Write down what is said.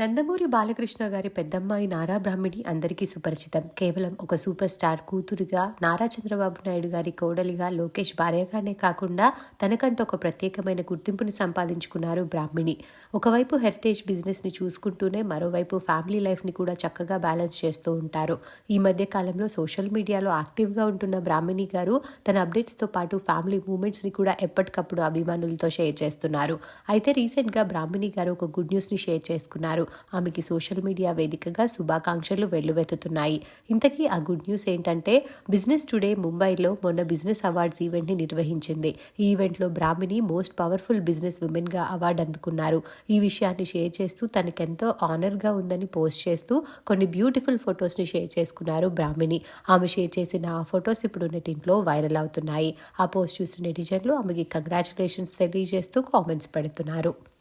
నందమూరి బాలకృష్ణ గారి పెద్దమ్మాయి నారా బ్రాహ్మిణి అందరికీ సుపరిచితం. కేవలం ఒక సూపర్ స్టార్ కూతురుగా నారా చంద్రబాబు నాయుడు గారి కోడలిగా లోకేష్ భార్యగానే కాకుండా తనకంటూ ఒక ప్రత్యేకమైన గుర్తింపుని సంపాదించుకున్నారు బ్రాహ్మిణి. ఒకవైపు హెరిటేజ్ బిజినెస్ని చూసుకుంటూనే మరోవైపు ఫ్యామిలీ లైఫ్ని కూడా చక్కగా బ్యాలెన్స్ చేస్తూ ఉంటారు. ఈ మధ్య కాలంలో సోషల్ మీడియాలో యాక్టివ్గా ఉంటున్న బ్రాహ్మిణి గారు తన అప్డేట్స్తో పాటు ఫ్యామిలీ మూమెంట్స్ని కూడా ఎప్పటికప్పుడు అభిమానులతో షేర్ చేస్తున్నారు. అయితే రీసెంట్గా బ్రాహ్మిణి గారు ఒక గుడ్ న్యూస్ని షేర్ చేసుకున్నారు. ఆమెకి సోషల్ మీడియా వేదికగా శుభాకాంక్షలు వెల్లువెత్తుతున్నాయి. ఇంతకీ ఆ గుడ్ న్యూస్ ఏంటంటే బిజినెస్ టుడే ముంబైలో మొన్న బిజినెస్ అవార్డ్స్ ఈవెంట్ని నిర్వహించింది. ఈ ఈవెంట్లో బ్రాహ్మిణి మోస్ట్ పవర్ఫుల్ బిజినెస్ ఉమెన్గా అవార్డు అందుకున్నారు. ఈ విషయాన్ని షేర్ చేస్తూ తనకెంతో ఆనర్గా ఉందని పోస్ట్ చేస్తూ కొన్ని బ్యూటిఫుల్ ఫొటోస్ని షేర్ చేసుకున్నారు బ్రాహ్మిణి. ఆమె షేర్ చేసిన ఆ ఫొటోస్ ఇప్పుడు నెటింట్లో వైరల్ అవుతున్నాయి. ఆ పోస్ట్ చూసిన నెటిజన్లు ఆమెకి కంగ్రాచులేషన్స్ తెలియజేస్తూ కామెంట్స్ పెడుతున్నారు.